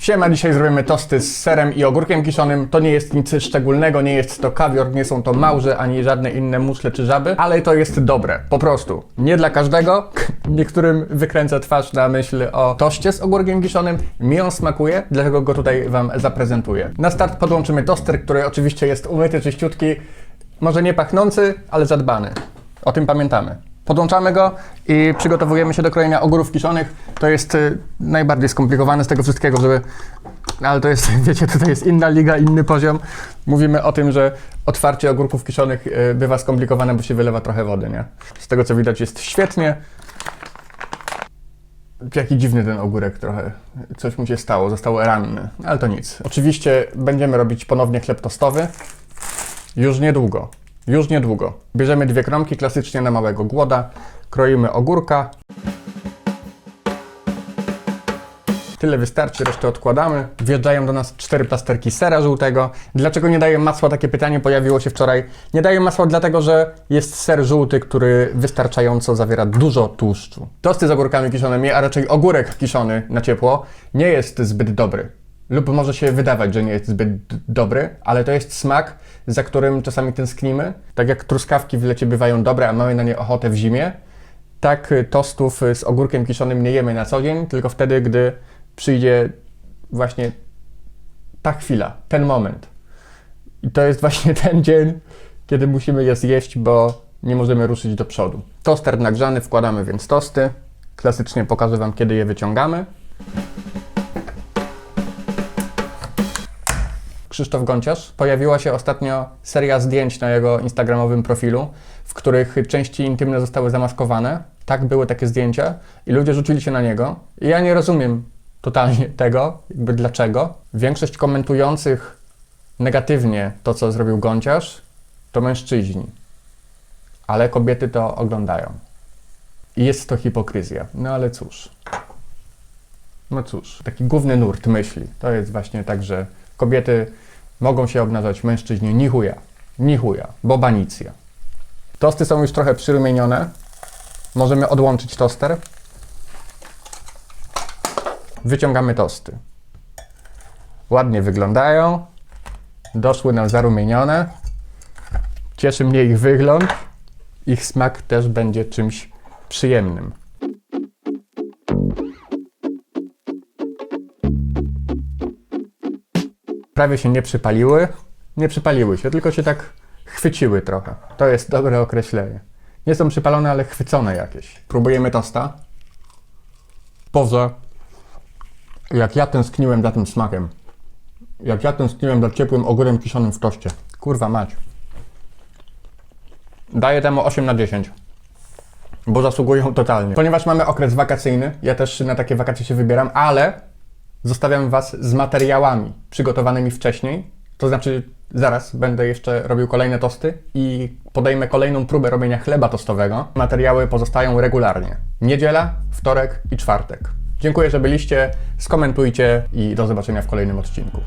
Siema, dzisiaj zrobimy tosty z serem i ogórkiem kiszonym. To nie jest nic szczególnego, nie jest to kawior, nie są to małże, ani żadne inne muszle czy żaby, ale to jest dobre, po prostu. Nie dla każdego. Niektórym wykręca twarz na myśl o toście z ogórkiem kiszonym. Mi on smakuje, dlatego go tutaj Wam zaprezentuję. Na start podłączymy toster, który oczywiście jest umyty, czyściutki. Może nie pachnący, ale zadbany. O tym pamiętamy. Podłączamy go i przygotowujemy się do krojenia ogórów kiszonych. To jest y, najbardziej skomplikowane z tego wszystkiego, żeby... Ale to jest, wiecie, tutaj jest inna liga, inny poziom. Mówimy o tym, że otwarcie ogórków kiszonych y, bywa skomplikowane, bo się wylewa trochę wody, nie? Z tego co widać jest świetnie. Jaki dziwny ten ogórek trochę. Coś mu się stało, został ranny, ale to nic. Oczywiście będziemy robić ponownie chleb tostowy. Już niedługo. Już niedługo. Bierzemy dwie kromki klasycznie na małego głoda, kroimy ogórka. Tyle wystarczy, resztę odkładamy. Wjeżdżają do nas cztery plasterki sera żółtego. Dlaczego nie daję masła? Takie pytanie pojawiło się wczoraj. Nie daję masła dlatego, że jest ser żółty, który wystarczająco zawiera dużo tłuszczu. Tosty z ogórkami kiszonymi, a raczej ogórek kiszony na ciepło, nie jest zbyt dobry. Lub może się wydawać, że nie jest zbyt dobry, ale to jest smak, za którym czasami tęsknimy. Tak jak truskawki w lecie bywają dobre, a mamy na nie ochotę w zimie, tak tostów z ogórkiem kiszonym nie jemy na co dzień, tylko wtedy, gdy przyjdzie właśnie ta chwila, ten moment. I to jest właśnie ten dzień, kiedy musimy je zjeść, bo nie możemy ruszyć do przodu. Toster nagrzany, wkładamy więc tosty. Klasycznie pokażę Wam, kiedy je wyciągamy. Krzysztof Gonciarz. Pojawiła się ostatnio seria zdjęć na jego instagramowym profilu, w których części intymne zostały zamaskowane. Tak, były takie zdjęcia i ludzie rzucili się na niego. I ja nie rozumiem totalnie tego, jakby dlaczego. Większość komentujących negatywnie to, co zrobił Gonciarz, to mężczyźni. Ale kobiety to oglądają. I jest to hipokryzja. No ale cóż. No cóż, taki główny nurt myśli. To jest właśnie tak, że kobiety mogą się obnażać, mężczyźni ni chuja, ni chuja. Tosty są już trochę przyrumienione. Możemy odłączyć toster. Wyciągamy tosty. Ładnie wyglądają. Doszły nam zarumienione. Cieszy mnie ich wygląd. Ich smak też będzie czymś przyjemnym. Prawie się nie przypaliły. Nie przypaliły się, tylko się tak chwyciły trochę. To jest dobre określenie. Nie są przypalone, ale chwycone jakieś. Próbujemy tosta. Boże, jak ja tęskniłem za tym smakiem. Jak ja tęskniłem za ciepłym ogórem kiszonym w toście. Kurwa mać. Daję temu 8 na 10. Bo zasługują totalnie. Ponieważ mamy okres wakacyjny, ja też na takie wakacje się wybieram, ale zostawiam Was z materiałami przygotowanymi wcześniej. To znaczy, zaraz będę jeszcze robił kolejne tosty i podejmę kolejną próbę robienia chleba tostowego. Materiały pozostają regularnie. Niedziela, wtorek i czwartek. Dziękuję, że byliście. Skomentujcie i do zobaczenia w kolejnym odcinku.